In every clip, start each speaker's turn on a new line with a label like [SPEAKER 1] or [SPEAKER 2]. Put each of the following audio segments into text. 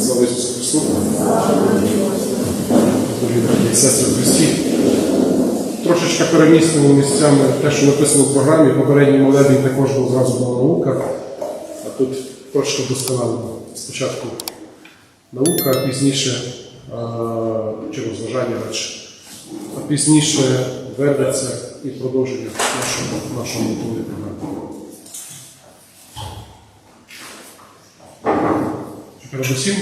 [SPEAKER 1] Слава Ісусу Христу! Дорогі сестри Христі! Трошечки перемістимо місцями те, що написано в програмі. Попередній молебень також був зразу була наука, а тут трошки вдосконалено. Спочатку наука, а пізніше чи розважання радше, а пізніше ведеться і продовження нашого, нашого програми. Передусім,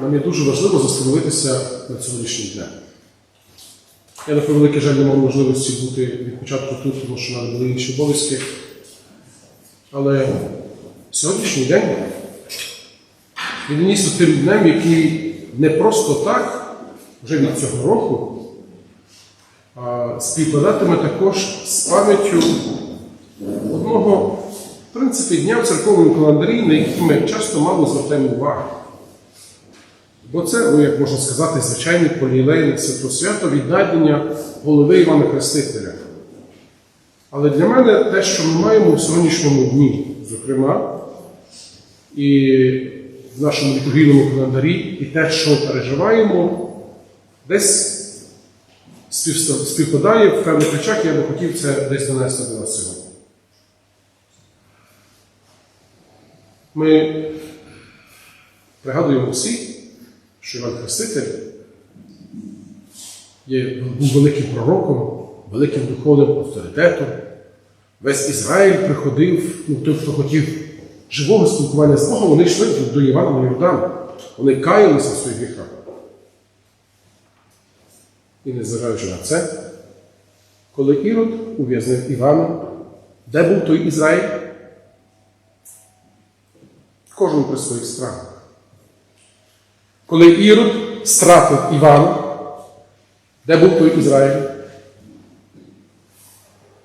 [SPEAKER 1] нам є дуже важливо застановитися над сьогоднішнім днем. Я, на превеликий жаль, не мав можливості бути від початку тут, тому що в мене були інші обов'язки. Але сьогоднішній день він є тим днем, який не просто так, вже від цього року, співпадатиме також з пам'яттю одного, в принципі, дня в церковному календарі, на який ми часто мало звертаємо увагу. Бо це, ну, як можна сказати, звичайне полілейне свято віддання голови Івана Хрестителя. Але для мене те, що ми маємо в сьогоднішньому дні, зокрема, і в нашому літургійному календарі, і те, що переживаємо, десь співпадає в певних речах, я би хотів це десь донести до вас сьогодні. Ми пригадуємо всі, що Іван Хреститель є, був великим пророком, великим духовним авторитетом. Весь Ізраїль приходив, ну, той, хто хотів живого спілкування з Богом, вони йшли до- до Івана на Йордан. Вони каялися в своїх гріхах. І незважаючи на це, коли Ірод ув'язнив Івана, де був той Ізраїль? Кожен при своїх странах. Коли Ірод стратив Івана, де був той Ізраїль?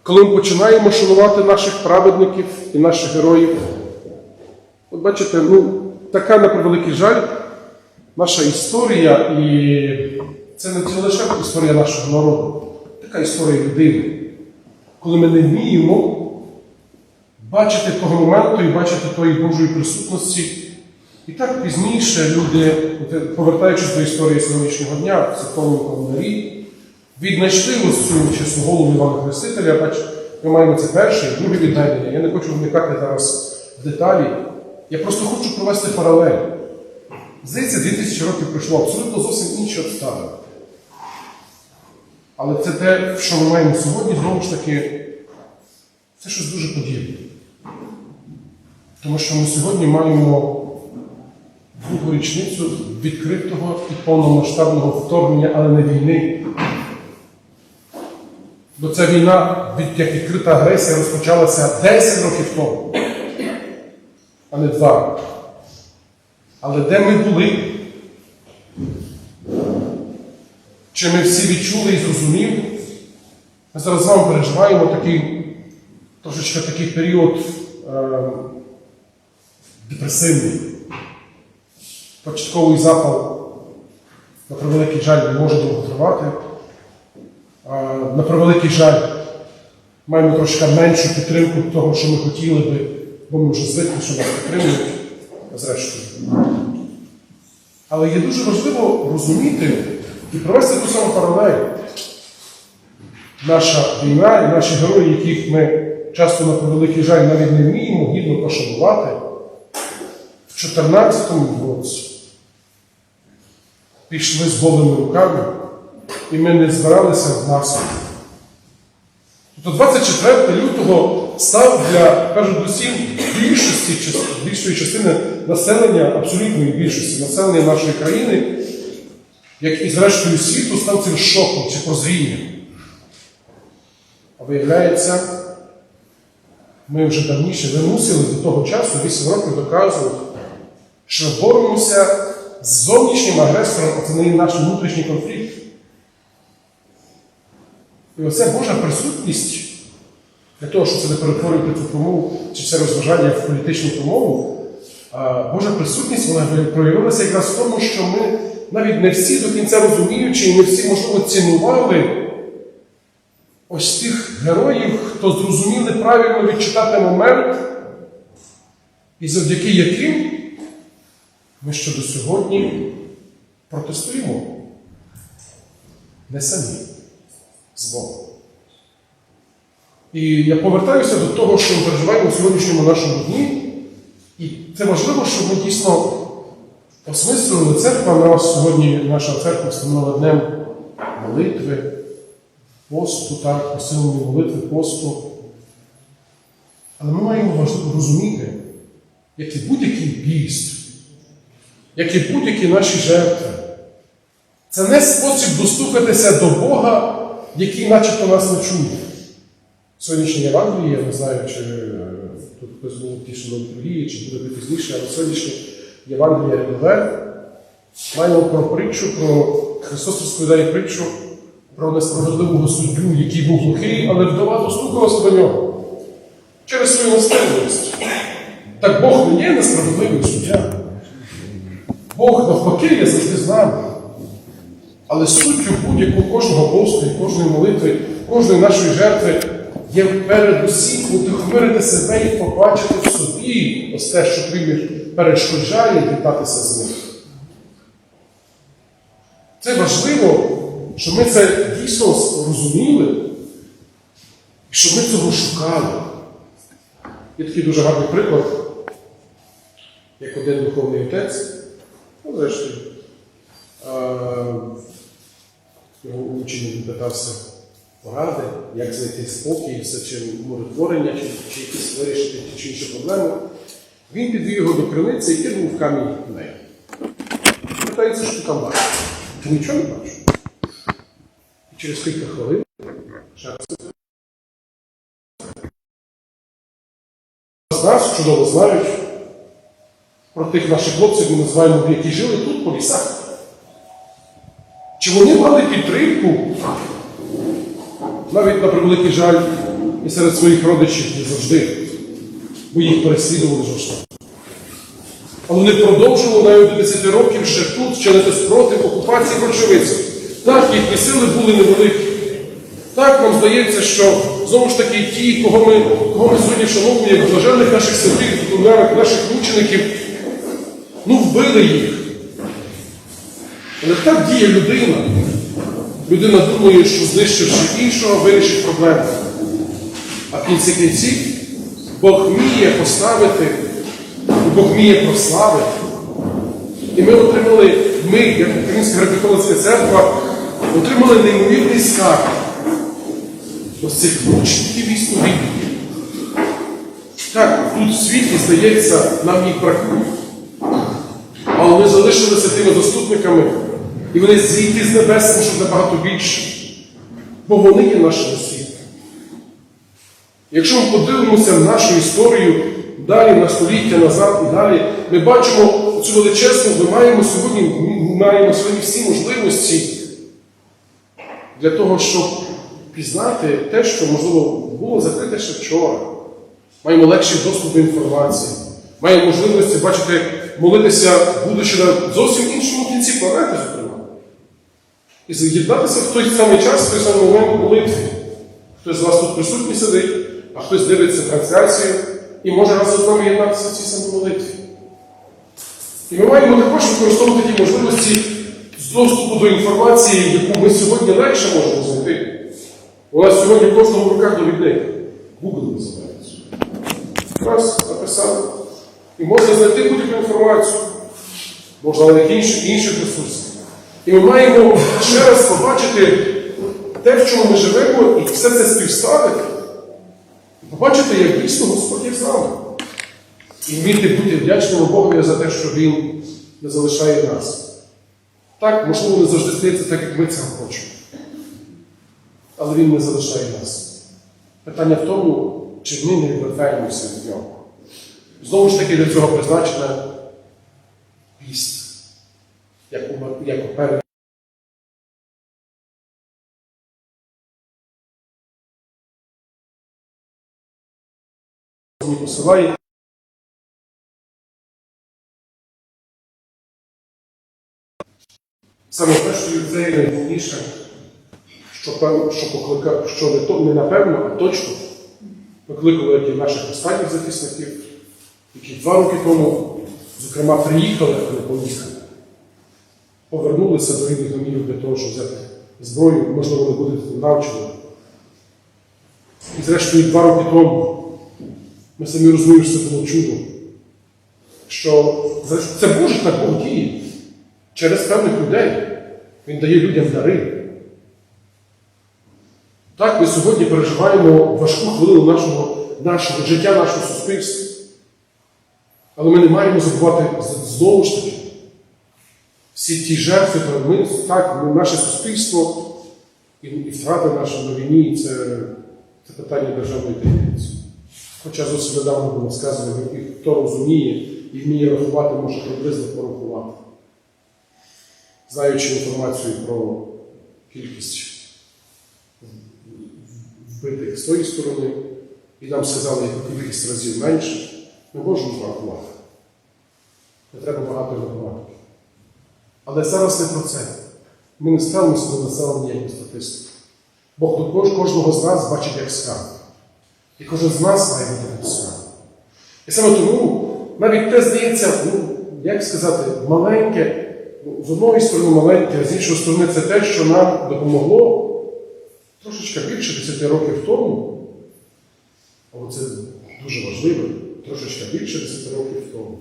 [SPEAKER 1] Коли ми починаємо шанувати наших праведників і наших героїв, от бачите, ну, така на превеликий жаль, наша історія, і це не лише історія нашого народу, така історія людини. Коли ми не вміємо бачити того моменту і бачити тої Божої присутності. І так пізніше люди, повертаючись до історії сьогоднішнього дня в церковному календарі, віднайшли ось цю голову Івана Хрестителя. Бачите, ми маємо це перше друге віддання. Я не хочу вникати зараз в деталі. Я просто хочу провести паралель. Здається, 2000 років пройшло абсолютно зовсім інші обставини. Але це те, що ми маємо сьогодні, знову ж таки, це щось дуже подібне. Тому що ми сьогодні маємо другу річницю відкритого і повномасштабного вторгнення, але не війни. Бо ця війна, як відкрита агресія, розпочалася 10 років тому, а не 2. Але де ми були? Чи ми всі відчули і зрозуміли? Ми зараз з вами переживаємо такий трошечки такий період е, депресивний. Початковий запал, на превеликий жаль, не може довго тривати. На превеликий жаль, маємо трошки меншу підтримку того, що ми хотіли би, бо ми вже звикли, що нас підтримують, зрештою. Але є дуже важливо розуміти і провести ту саму паралель. Наша війна і наші герої, яких ми часто на превеликий жаль навіть не вміємо гідно пошанувати, в 2014 році пішли з голими руками, і ми не збиралися в масу. Тобто 24 лютого став для передусім більшості, більшої частини населення, абсолютної більшості населення нашої країни, як і зрештою світу, став цим шоком чи прозрінням. А виявляється, ми вже давніше вимусили до того часу, 8 років доказувати, що боремося з зовнішнім агресором, а це не наш внутрішній конфлікт. І оця Божа присутність для того, щоб це не перетворювати цю промову чи це розважання в політичну промову, Божа присутність вона проявилася якраз в тому, що ми навіть не всі до кінця розуміючи, і не всі, можливо, цінували ось тих героїв, хто зрозуміли правильно відчитати момент, і завдяки яким ми ще до сьогодні протестуємо не самі з Богом. І я повертаюся до того, що ми переживаємо в сьогоднішньому нашому дні. І це важливо, щоб ми дійсно осмислили церква на сьогодні, наша церква встановила днем молитви, посту, так, посиленої молитви, посту. Але ми маємо важливо розуміти, як і будь-який біст, як і будь-які наші жертви. Це не спосіб достукатися до Бога, який начебто нас не чує. Сьогоднішнє Євангеліє, я не знаю, чи е, тут хтось був ті, що на літургії, чи буде пізніше, але сьогоднішнє Євангеліє Рядове маємо про притчу, про Христос розповідає притчу про несправедливого суддю, який був глухий, але вдова достукалася до нього через свою настирливість. Так Бог не є несправедливий суддя. Бог навпаки є завжди з нами. Але суттю будь-яку кожного посту кожної молитви, кожної нашої жертви є передусім удохмирити себе і побачити в собі ось те, що тобі перешкоджає вітатися з ним. Це важливо, щоб ми це дійсно розуміли, і щоб ми цього шукали. Є такий дуже гарний приклад, як один духовний отець, ну, зрештою, його учень питався поради, як знайти спокій, все чи миротворення, чи, чи якісь вирішити ті чи інші проблеми. Він підвів його до криниці і кинув в камінь в неї. Питається, що ти там бачиш? Ти нічого не бачиш? І через кілька хвилин з нас чудово знають про тих наших хлопців, ми називаємо, які жили тут по лісах. Чи вони мали підтримку, навіть на превеликий жаль, і серед своїх родичів не завжди, бо їх переслідували жорстоко. Але вони продовжували навіть до 10 років ще тут чинити спротив окупації большевиців. Так, їхні сили були невеликі. Так, нам здається, що знову ж таки ті, кого ми, кого ми сьогодні вшановуємо, як блаженних наших святих, наших мучеників, ну вбили їх. Але так діє людина. Людина думає, що знищивши іншого, вирішить проблему. А в кінці кінців Бог вміє поставити, Бог вміє прославити. І ми отримали, ми, як Українська греко-католицька церква, отримали неймовірний скарб ось цих мучників і сповідників. Так, тут в світі, здається, нам їх бракує. Але ми залишилися тими заступниками, і вони зійти з небес, щоб набагато більше. Бо вони є нашими світом. Якщо ми подивимося на нашу історію далі на століття назад і далі, ми бачимо цю величезну, ми маємо сьогодні ми маємо сьогодні всі можливості для того, щоб пізнати те, що, можливо, було закрите ще вчора. Маємо легший доступ до інформації, маємо можливості бачити, молитися, будучи на зовсім іншому кінці планети, зокрема. І з'єднатися в той самий час, в той самий момент молитви. Хтось з вас тут присутній сидить, а хтось дивиться трансляцію і може разом з нами єднатися в цій самій молитві. І ми маємо також використовувати ті можливості з доступу до інформації, яку ми сьогодні легше можемо знайти. У нас сьогодні в кожному руках довідник. Google називається. Раз, написав. І можна знайти будь-яку інформацію. Можна на інших, інших ресурсах. І ми маємо ще раз побачити те, в чому ми живемо, і все це співставити. І побачити, як дійсно Господь є з нами. І вміти бути вдячними Богові за те, що Він не залишає нас. Так, можливо, не завжди стається так, як ми цього хочемо. Але Він не залишає нас. Питання в тому, чи ми не відвертаємося від нього. Знову ж таки, для цього призначена піст, як перед. посилає. Саме те, що юдеї найголовніше, що, що поклика, що не, то, не напевно, а точно покликали і наших останніх захисників, які два роки тому, зокрема, приїхали, а не поїхали, повернулися до рідних домів для того, щоб взяти зброю, можливо, не будуть навчені. І зрештою, два роки тому ми самі розуміємо, що це було чудо. Що це Боже так Бог діє через певних людей. Він дає людям дари. Так, ми сьогодні переживаємо важку хвилину нашого, нашого життя, нашого суспільства. Але ми не маємо забувати знову ж таки всі ті жертви, ми, так, ми, наше суспільство і, і втрати наші на війні це, це питання державної таємниці. Хоча зовсім недавно було сказано, і хто розуміє і вміє рахувати, може приблизно порахувати. Знаючи інформацію про кількість вбитих з тої сторони, і нам сказали, яку кількість разів менше, ми можемо порахувати. Не треба багато математики. Але зараз не про це. Ми не ставимо себе ніяку статистику. Бог до кожного з нас бачить як скарб. І кожен з нас має бути як скарб. І саме тому навіть те здається, ну, як сказати, маленьке, з одної сторони маленьке, а з іншої сторони це те, що нам допомогло трошечки більше 10 років тому. Але це дуже важливо, трошечки більше 10 років тому.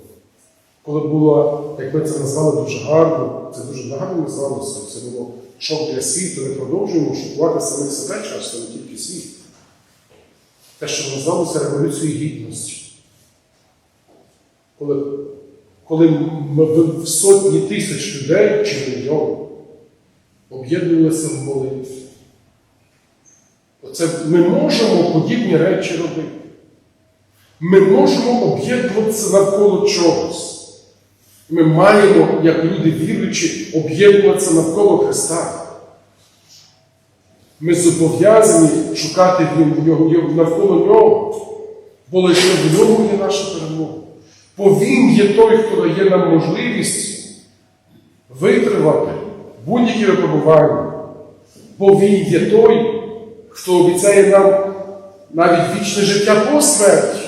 [SPEAKER 1] Коли було, як ми це назвали дуже гарно, це дуже гарно назвалося, це було шок для світу, ми продовжуємо шокувати самих себе часто, не тільки світ. Те, що назвалося Революцією Гідності. Коли, коли в сотні тисяч людей чи мільйон об'єднувалися в молитві. Оце ми можемо подібні речі робити. Ми можемо об'єднуватися навколо чогось. Ми маємо, як люди віруючі, об'єднуватися навколо Христа. Ми зобов'язані шукати навколо нього, бо лише в ньому є наша перемога. Бо Він є той, хто дає нам можливість витривати будь-які випробування. Бо Він є той, хто обіцяє нам навіть вічне життя по смерті.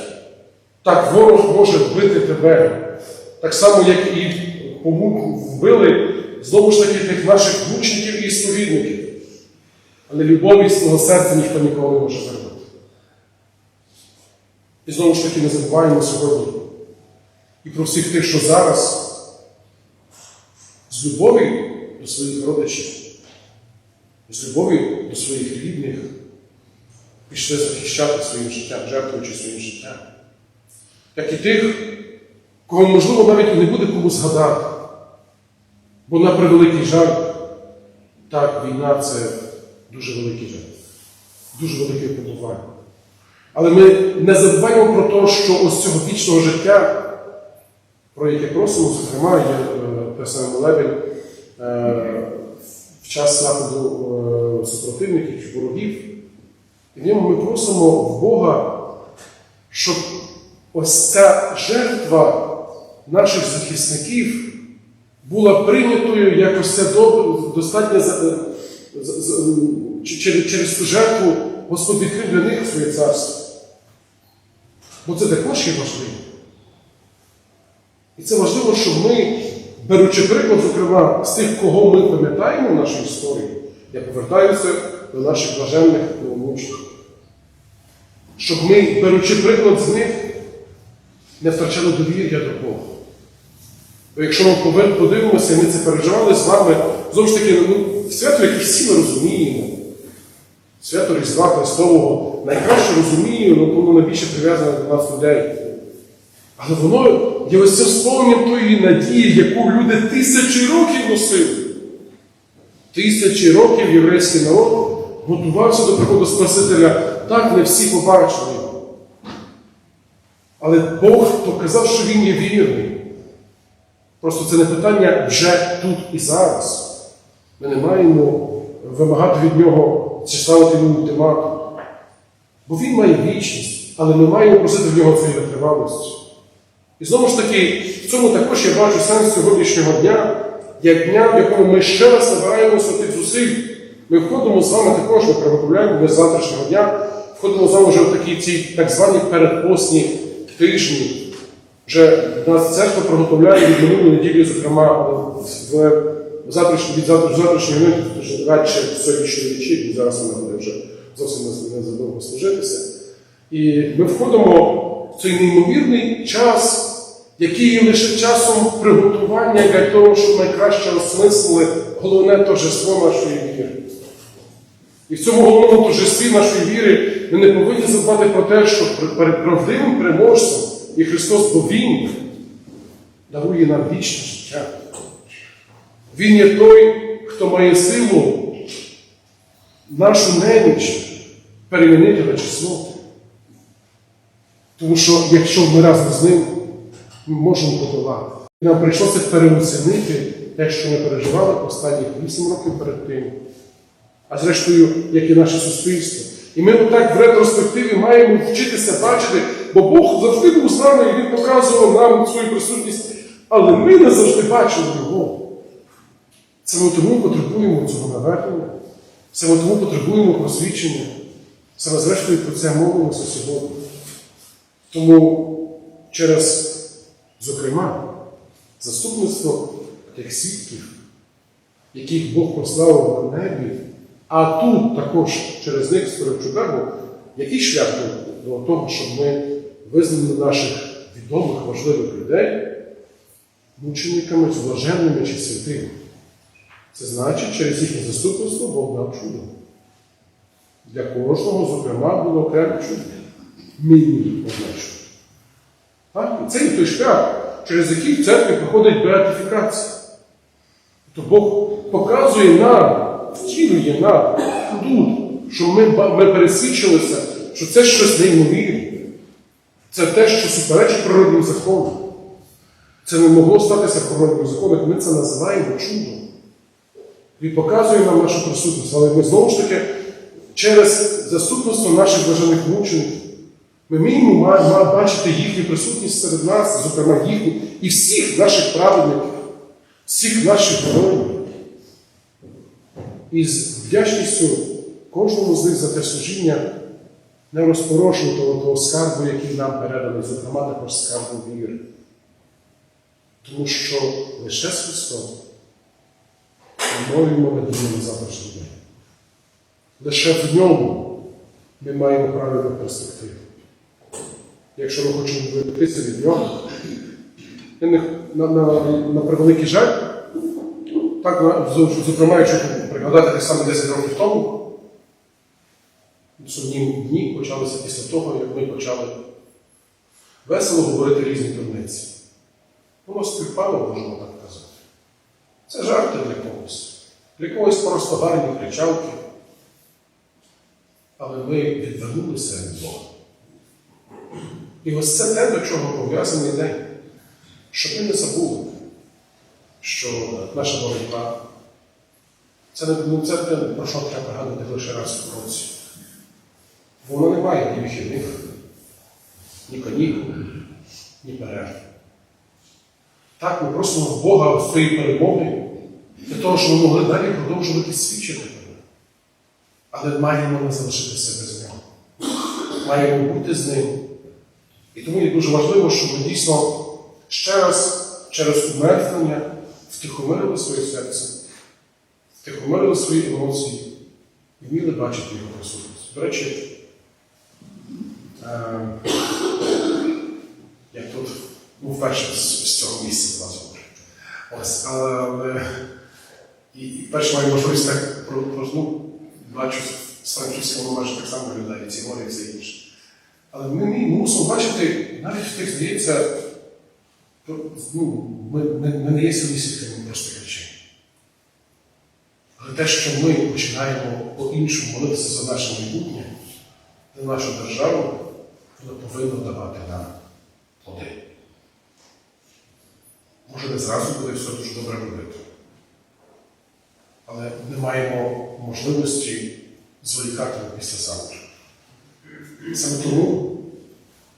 [SPEAKER 1] Так ворог може вбити тебе. Так само, як і кому вбили знову ж таки тих наших мучників і сповідників. Але любові з свого серця ніхто ніколи не може зробити. І знову ж таки не забуваємо сьогодні і про всіх тих, що зараз з любові до своїх родичів, з любові до своїх рідних пішли захищати своїм життям, жертвуючи своїм життям. Як і тих, кого, можливо, навіть і не буде кому згадати. Бо на превеликий жаль, так, війна це дуже великий жаль, дуже велике випробування. Але ми не забуваємо про те, що ось цього вічного життя, про яке просимо, зокрема, є е, саме молебень е, в час нападу е, супротивників чи ворогів. І в ньому ми просимо в Бога, щоб ось ця жертва наших захисників була прийнятою як ось це достатньо чи- через, цю жертву Господь відкрив для них своє царство. Бо це також є важливо. І це важливо, щоб ми, беручи приклад, зокрема, з тих, кого ми пам'ятаємо в нашій історії, я повертаюся до наших блаженних мучеників. Щоб ми, беручи приклад з них, не втрачали довір'я до Бога. Бо якщо ми подивимося, ми це переживали з вами, знову ж таки, ну, свято, яке всі ми розуміємо, свято Різдва Христового найкраще розумію, ну, воно найбільше прив'язане до нас людей. Але воно є ось цим сповненням тої надії, яку люди тисячі років носили. Тисячі років єврейський народ готувався до приходу Спасителя. Так не всі побачили. Але Бог показав, що Він є вірний. Просто це не питання вже тут і зараз. Ми не маємо вимагати від нього чи ставити йому ультиматум. Бо він має вічність, але ми маємо просити в нього цієї витривалості. І знову ж таки, в цьому також я бачу сенс сьогоднішнього дня, як дня, в якому ми ще раз набираємося тих зусиль. Ми входимо з вами також, ми приготовляємо до завтрашнього дня, входимо з вами вже в такі ці так звані передпосні тижні, Вже нас церква приготовляє від минулої неділі, зокрема, в завтрашній від завтрашньої минути, вже радше сьогоднішньої вечірні, зараз вона буде вже зовсім не задовго служитися. І ми входимо в цей неймовірний час, який є лише часом приготування для того, щоб найкраще осмислили головне торжество нашої віри. І в цьому головному торжестві нашої віри ми не повинні забувати про те, що перед правдивим переможцем і Христос, бо Він дарує нам вічне життя. Він є той, хто має силу нашу неміч перемінити на чесноту. Тому що якщо ми разом з ним, ми можемо подолати. Нам прийшлося переоцінити те, що ми переживали останні 8 років перед тим, а зрештою, як і наше суспільство. І ми отак в ретроспективі маємо вчитися бачити, бо Бог завжди був з нами і Він показував нам свою присутність, але ми не завжди бачили його. Саме тому потребуємо цього навернення, саме тому потребуємо просвідчення. Саме зрештою про це молимося сьогодні. Тому через, зокрема, заступництво тих свідків, яких Бог прославив на небі, а тут також через них чудову, який шлях до того, щоб ми визнали наших відомих, важливих людей мучениками, блаженними чи святими. Це значить, через їхнє заступництво Бог дав чудо. Для кожного, зокрема, було окреме чудо. Мені означено. Так? І це є той шлях, через який в церкві проходить беатифікація. То Бог показує нам, втілює нам тут, що ми, ми пересвідчилися, що це щось неймовірне. Це те, що суперечить природним законам. Це не могло статися природним законом, ми це називаємо чудом. Він показує нам нашу присутність, але ми знову ж таки через заступництво наших бажаних мучеників. Ми ма- бачити їхню присутність серед нас, зокрема їхню, і всіх наших праведників, всіх наших героїв. І з вдячністю кожному з них за те служіння не розпорошую того, скарбу, який нам переданий, зокрема також скарбу віри. Тому що лише з Христом ми молимо надію на завтрашній день. Лише в ньому ми маємо правильну перспективу. Якщо ми хочемо відвертитися від нього, не- на, на, на превеликий жаль, так, зокрема, якщо пригадати те саме 10 років тому, сумні дні почалися після того, як ми почали весело говорити різні дурниці. Воно співпало, можемо так казати. Це жарти для когось. Для когось просто гарні кричалки. Але ми відвернулися від Бога. І ось це те, до чого пов'язаний день. Щоб ми не забули, що наша боротьба це не ну, це те, про що треба пригадувати лише раз в році. Воно не має ні вихідних, ні канікул, ні перерв. Так, ми просимо в Бога своєї перемоги для того, щоб ми могли далі продовжувати свідчити нього. Але маємо не залишитися без нього. Маємо бути з ним. І тому є дуже важливо, щоб ми дійсно ще раз через умертвлення втихомирили своє серце, втихомирили свої емоції і вміли бачити його присутність. До речі, е, як тут був перший з, цього місця говорю. Ось, але і, і перш маю можливість так про, про ну, бачу з франківського майже так само виглядає ці гори і все інше. Але ми, мусимо бачити, навіть в тих, здається, ну, ми, ми, ми не є самі свідками Але те, що ми починаємо по-іншому молитися за наше майбутнє, за нашу державу, воно повинно давати нам плоди. Може, не зразу буде все дуже добре робити. Але ми маємо можливості зволікати після завтра. Саме тому,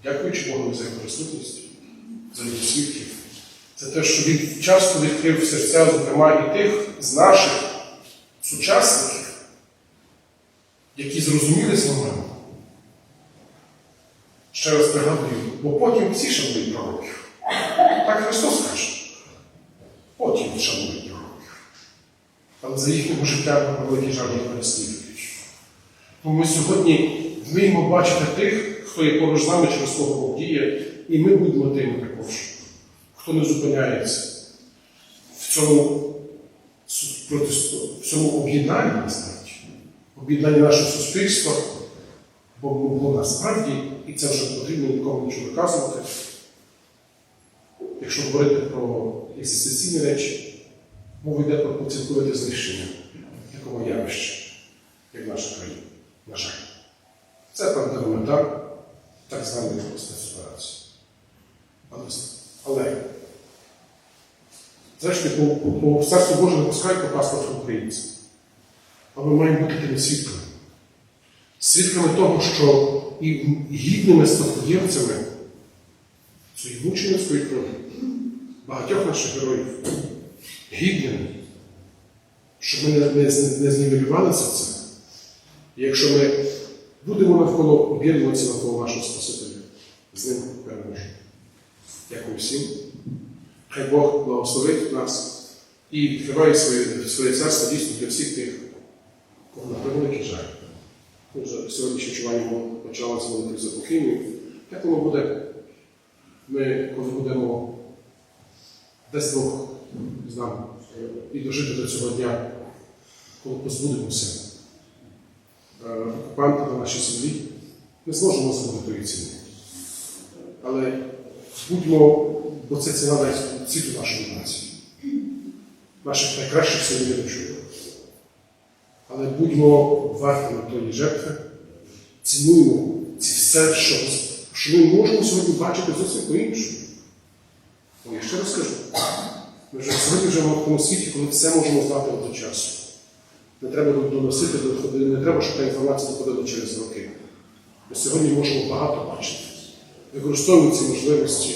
[SPEAKER 1] дякуючи Богу за його присутність, за його свідків, за те, що він часто відкрив серця, зокрема, і тих з наших сучасників, які зрозуміли слова. Ще раз пригадую, бо потім всі будуть пророків. Так Христос каже. Потім шанують його. Але за їхнього життя на великий жаль їх переслідують. Тому ми сьогодні вміємо бачити тих, хто є поруч з нами, через кого Бог діє, і ми будемо тими також, хто не зупиняється в цьому, в цьому об'єднанні, насправді, об'єднанні нашого суспільства, бо, бо насправді, і це вже потрібно нікому нічого виказувати, якщо говорити про екзистенційні речі, мова йде про цілковите знищення такого явища, як наша країна. На жаль. Це правдива мета так званої спецоперації. Але зрештою, по, по, по Царству Боже не пускають по паспорту українців. Але ми маємо бути тими свідками. Свідками того, що і гідними спадкоємцями цієї мученицької крові багатьох наших героїв гідними, щоб ми не, не, не знівелювалися це. Якщо ми будемо навколо об'єднуватися навколо нашого Спасителя, з ним переможемо. Дякую всім. Хай Бог благословить нас і відкриває своє, своє царство дійсно для всіх тих, кого на превеликий жаль. Вже сьогоднішнє чування почалося за покійних. Як воно буде, ми, коли будемо десь Бог з нами і дожити до цього дня, коли позбудемося е, окупанта на нашій землі, не зможемо тої ціни. Але будьмо, бо це ціна дасть цвіту нашої нації, наших найкращих сьогодні Але будьмо вартими тої жертви, цінуємо ці все, що, що ми можемо сьогодні бачити зовсім по-іншому. Я ще раз кажу, ми вже сьогодні живемо в тому світі, коли все можемо знати одночасно. Не треба доносити, не треба, щоб та інформація доходила через роки. Ми сьогодні можемо багато бачити. Використовуємо ці можливості.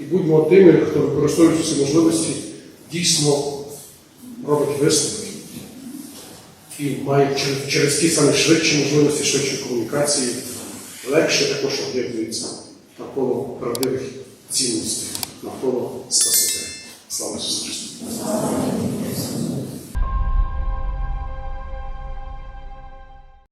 [SPEAKER 1] І будьмо тими, хто використовуючи ці можливості, дійсно робить висновки. І має через, ті самі швидші можливості, швидшої комунікації, легше також об'єднується навколо правдивих цінностей, навколо Спасителя. Слава Ісусу Христу!